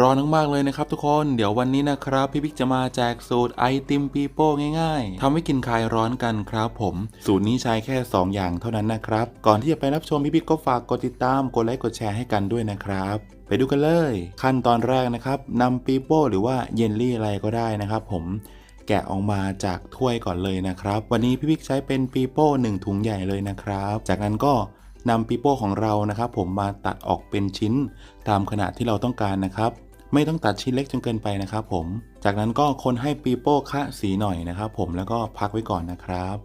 ร้อนมากๆเลยนะครับทุกคนเดี๋ยววันนี้นะครับพี่บิ๊กจะมาแจกสูตรไอติมปีโป้ง่ายๆทำให้กินคลายร้อนกันครับผม สูตรนี้ใช้แค่ 2 อย่างเท่านั้นนะครับ ก่อนที่จะไปรับชมพี่บิ๊กก็ฝากกดติดตามกดไลค์กดแชร์ให้กันด้วยนะครับ ไปดูกันเลย ขั้นตอนแรกนะครับนำปีโป้หรือว่าเยลลี่อะไรก็ได้นะครับ ผมแกะออกมาจากถ้วยก่อนเลยนะครับ วันนี้พี่บิ๊กใช้เป็นปีโป้1ถุงใหญ่เลยนะครับ จากนั้นก็นำปีโป้ของเรานะครับ ผมมาตัดออกเป็นชิ้นตามขนาดที่เราต้องการนะครับ ไม่ต้องตัดชิ้นเล็กจนเกินไปนะครับผม จากนั้นก็คนให้ปีโป้คะสีหน่อยนะครับผมแล้วก็พักไว้ก่อนนะครับ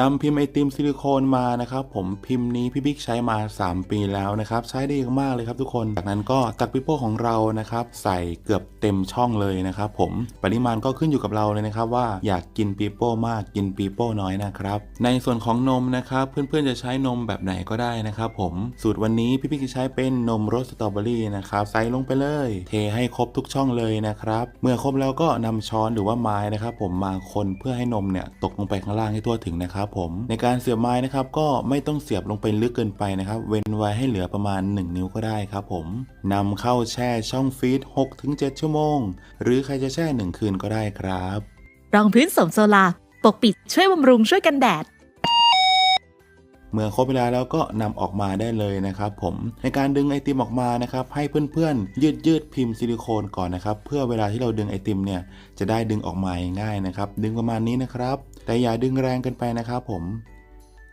นำพิมพ์ไอติมซิลิโคนมานะครับผมพิมพ์นี้พี่บิ๊กใช้มา 3 ปีแล้วนะครับใช้ได้มากเลยครับทุกคนจากนั้นก็ตักปีโป้ของเรานะครับใส่เกือบเต็มช่องเลยนะครับผมปริมาณก็ขึ้นอยู่กับเราเลยนะครับว่าอยากกินปีโป้มากกินปีโป้น้อยนะครับในส่วนของนมนะครับเพื่อนๆจะใช้นมแบบไหนก็ได้นะครับผมสูตรวันนี้พี่บิ๊กจะใช้เป็นนมรสสตรอเบอรี่นะครับใส่ลงไปเลย เทให้ครบทุกช่องเลยนะครับเมื่อครบแล้วก็นำช้อนหรือว่าไม้นะครับผมมาคนเพื่อให้นมเนี่ยตกลงไปข้างล่างให้ทั่วถึงนะครับผมในการเสียบไม้นะครับก็ไม่ต้องเสียบลงไปลึกเกินไปนะครับ เว้นไว้ให้เหลือประมาณ 1 นิ้วก็ได้ครับผมนำเข้าแช่ช่องฟีด6-7 ชั่วโมง หรือใครจะแช่ 1 คืนก็ได้ครับ รองพื้นสมโซลาปกปิดช่วยบำรุงช่วยกันแดด เมื่อครบเวลาแล้วก็นำออกมาได้เลยนะครับผมในการดึงไอติมออกมานะครับให้เพื่อนๆ ยืดยืดพิมพ์ซิลิโคนก่อนนะครับเพื่อเวลาที่เราดึงไอติมเนี่ยจะได้ดึงออกมาง่ายนะครับดึงประมาณนี้นะครับ แต่อย่าดึงแรงเกินไปนะครับผม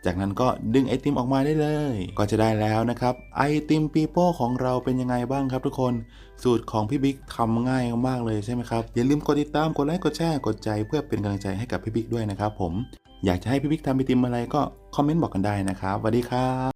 จากนั้นก็ดึงไอติมออกมาได้เลย ก็จะได้แล้วนะครับ ไอติมปีโป้ของเราเป็นยังไงบ้างครับทุกคน สูตรของพี่บิ๊กทำง่ายมากเลยใช่ไหมครับ อย่าลืมกดติดตาม กดไลค์ กดแชร์ กดใจเพื่อเป็นกำลังใจให้กับพี่บิ๊กด้วยนะครับผม อยากจะให้พี่บิ๊กทำไอติมอะไรก็คอมเมนต์บอกกันได้นะครับสวัสดีครับ